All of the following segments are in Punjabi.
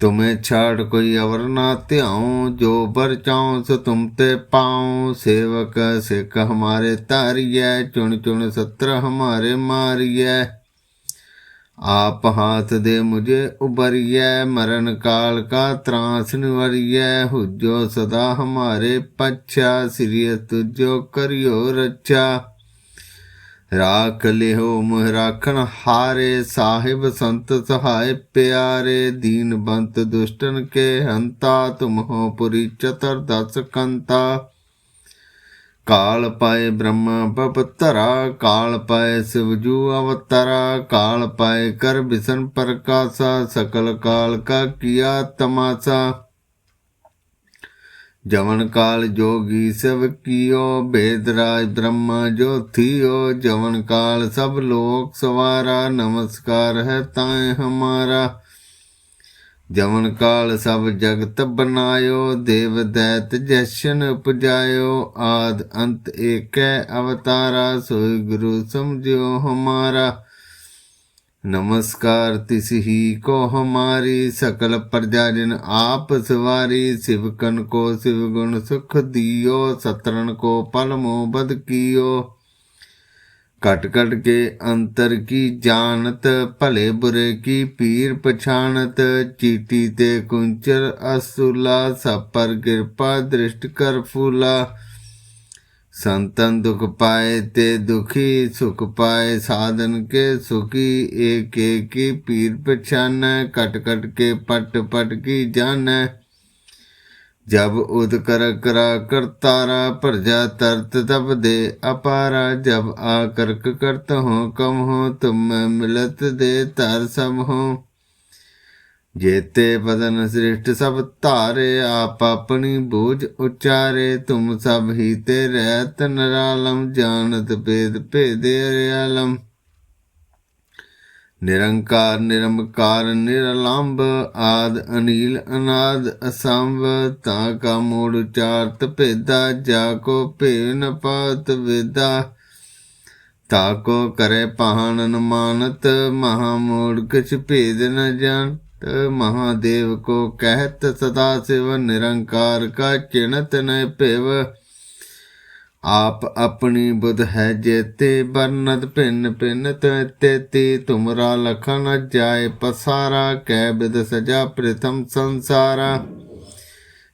ਤੁਮੇ ਛਾੜ ਕੋਈ ਅਵਰ ਨਾ ਧਿਆਉ ਜੋ ਬਰ ਚਾਉ ਸੋ ਤੁਮ ਤੇ ਪਾਉ ਸੇਵਕ ਸਿੱਖ ਹਮਾਰੇ ਤਾਰੀਐ ਚੁਣ ਚੁਣ ਸਤਰ ਹਮਾਰੇ ਮਾਰੀਐ आप हाथ दे मुझे उबरिय मरण काल का त्रास निवरिय हुजो सदा हमारे पच्छा श्री तुझो करियो रक्षा ਰਾਖ ਲਿਓ ਮੁਹ ਰਾਖਣ ਹਾਰੇ ਸਾਹਿਬ ਸੰਤ ਸਹਾਇ ਪਿਆਰੇ ਦੀਨ ਬੰਤ ਦੁਸ਼ਟਨ ਕੇ ਹੰਤਾ ਤੁਮਹੋ ਪੁਰੀ ਚਤਰ ਦਸ ਕੰਤਾ। ਕਾਲ ਪਾਏ ਬ੍ਰਹਮ ਪਪਤਰਾ ਕਾਲ ਪਾਏ ਸਿਵਜੂ ਅਵਤਰਾ, ਕਾਲ ਪਾਏ ਕਰ ਬਿਸਨ ਪ੍ਰਕਾਸ਼ਾ, ਸਕਲ ਕਾਲ ਕਾ ਕੀਆ ਤਮਾਸਾ। ਜਵਨ ਕਾਲ ਜੋਗੀ ਸਭ ਕੀਓ ਭੇਦ ਰਾਜ ਬ੍ਰਹਮ ਜੋਥੀਓ ਜਵਨ ਕਾਲ ਸਭ ਲੋਕ ਸਵਾਰਾ, ਨਮਸਕਾਰ ਹੈ ਤਾਏ ਹਮਾਰਾ। ਜਵਨ ਕਾਲ ਸਭ ਜਗਤ ਬਨਾਇਓ, ਦੇਵ ਦੈਤ ਜਸ਼ਨ ਉਪਜਾਇਓ। ਆਦ ਅੰਤ ਏਕੈ ਅਵਤਾਰਾ, ਸੋਈ ਗੁਰੂ ਸਮਝਿਓ ਹਮਾਰਾ। ਨਮਸਕਾਰ ਤਿਸ ਹੀ ਕੋ ਹਮਾਰੀ ਸਕਲ ਪ੍ਰਜਾ ਜਨ ਆਪ ਸਵਾਰੀ ਸਿਵਕਨ ਕੋ ਸਿਵ ਗੁਣ ਸੁਖ ਦਿਓ ਸਤਰਨ ਕੋ ਪਲ ਮੋ ਬਦ ਕੀਓ। ਕਟ ਕਟ ਕੇ ਅੰਤਰ ਕੀ ਜਾਣਤ, ਭਲੇ ਬੁਰੇ ਕੀ ਪੀਰ ਪਛਾਨਤ ਚੀਟੀ ਤੇ ਕੁੰਚਰ ਅਸੁਲਾ ਸਪਰ ਕਿਰਪਾ ਦ੍ਰਿਸ਼ਟ ਕਰ ਫੂਲਾ। ਸੰਤਨ ਦੁਖ ਪਾਏ ਤੇ ਦੁਖੀ ਸੁਖ ਪਾਏ, ਸਾਧਨ ਕੇ ਸੁਖੀ, ਏਕ ਏਕੀ ਪੀਰ ਪਛਾਨੈ, ਕਟ ਕਟ ਕੇ ਪਟ ਪਟ ਕੀ ਜਾਣੈ। ਜਬ ਉਦ ਕਰ ਕਰਾ ਕਰਤਾਰਾ ਪ੍ਰਜਾ ਤਰਤ ਤਬ ਦੇ ਅਪਾਰਾ, ਜਬ ਆ ਕਰਕ ਕਰਤ ਹੋ, ਕਮ ਹੋ, ਤੁਮ ਮਿਲਤ ਦੇ ਤਰ ਸਮ ਹੋ। ਜੇਤੇ ਬਦਨ ਸ੍ਰਿਸ਼ਟ ਸਭ ਧਾਰੇ, ਆਪ ਆਪਣੀ ਬੋਝ ਉਚਾਰੇ, ਤੁਮ ਸਭ ਹੀ ਤੇ ਰਹਿਤ ਨਰਾਲਮ, ਜਾਣਤ ਭੇਦ ਭੇਦੇ ਰਿਆਲਮ ਨਿਰੰਕਾਰ, ਨਿਰਮਕਾਰ ਨਿਰਲੰਭ ਆਦ, ਅਨੀਲ, ਅਨਾਦ, ਅਸੰਭ, ਤਾ ਕਾ ਮੂੜ ਉਚਾਰਤ ਭੇਦਾ, ਜਾ ਕੋ ਭੇਵ ਨ ਪਾਤ ਵੇਦਾ। ਤਾ ਕੋ ਕਰੇ ਪਹਾਨ ਅਨੁਮਾਨਤ, ਮਹਾ ਮੂੜ ਕਿਛ ਭੇਦ ਨ ਜਾਣ। ਜਾਣਤ ਮਹਾਦੇਵ ਕੋ ਕਹਿਤ ਸਦਾ ਸਿਵ ਨਿਰੰਕਾਰ ਕਾ ਚਿਣਤ ਨ ਭੇਵ। ਆਪ ਆਪਣੀ ਬੁਧ ਹੈ ਜੇਤੇ ਬਰਨਤ ਭਿੰਨ ਭਿੰਨ ਤੇਤੀ, ਤੁਮਰਾ ਲਖਨ ਜਾਏ ਪਸਾਰਾ ਕੈ ਬਿਦ ਸਜਾ ਪ੍ਰਥਮ ਸੰਸਾਰਾ।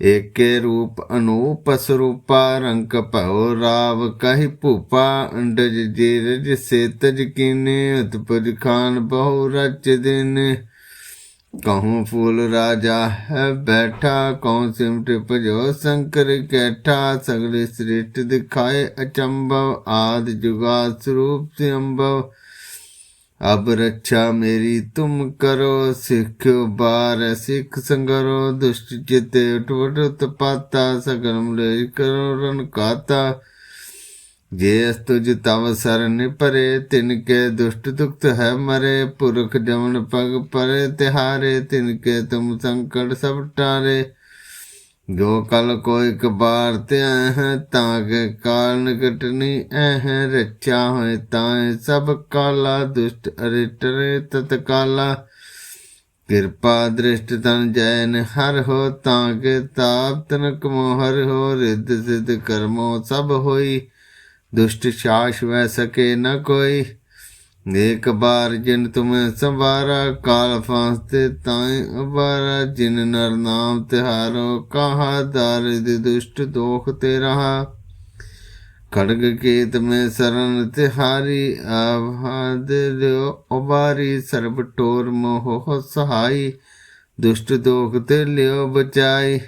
ਏਕੇ ਰੂਪ ਅਨੂਪ ਸਰੂਪਾ ਰੰਗ ਭਉ ਰਾਵ ਕਹਿ ਭੂਪਾ, ਅੰਡਜ ਜੀਰਜ ਸੇਤਜ ਕੀਨੇ ਉਤਪਜ ਖਾਨ ਬਹੁ ਰਚ ਦਿਨ। कहूँ फूल राजा है बैठा कौन सिमट पजो शंकर कैठा सगले श्रेष्ठ दिखाए अचंभव आदि जुगा स्वरूप से अम्भव अब रक्षा मेरी तुम करो सिख बार सिख संगरो दुष्ट चिते उठवट उत्पाता सगरम ले करो रन काता ਜੇ ਅਸ ਤੁਜ ਤਵ ਸਰਨ ਪਰੇ, ਤਿਨ ਕੇ ਦੁਸ਼ਟ ਦੁਖਤ ਹੈ ਮਰੇ, ਪੁਰਖ ਜਮਨ ਪਗ ਪਰੇ, ਤਿਹਾਰੇ, ਤਿਨ ਕੇ ਤੁਮ ਸੰਕਟ ਸਭ ਟਾਰੇ। ਜੋ ਕਲ ਕੋਈ ਕਬਾਰ ਤੇ ਹੈ, ਤਾਂ ਕੇ ਕਾਲ ਨਿਕਟਨੀ ਐ ਰਚਾ ਹੋਏ ਤਾਂ ਸਭ ਕਾਲਾ, ਦੁਸ਼ਟ ਅਰਿਟਰੇ ਤਤ ਕਾਲਾ। ਕਿਰਪਾ ਦ੍ਰਿਸ਼ਟ ਤਨ ਜੈਨ ਹਰ ਹੋ, ਤਾਂ ਕੇ ਤਾਪ ਤਨ ਕਮੋ ਹਰ ਹੋ, ਰਿੱਧ ਸਿਧ ਕਰਮੋ ਸਭ ਹੋਈ। दुष्ट शास वह सके न कोई एक बार जिन तुम संवारा काल फांस ते ताई अबारा जिन नर नाम तिहारो कहा दारिद दुष्ट दोख ते रहा खड़ग केत में शरण तिहारी आभाद ल्यो उबारी सर्ब टोर मोह सहाई दुष्ट दोख ते लियो बचाई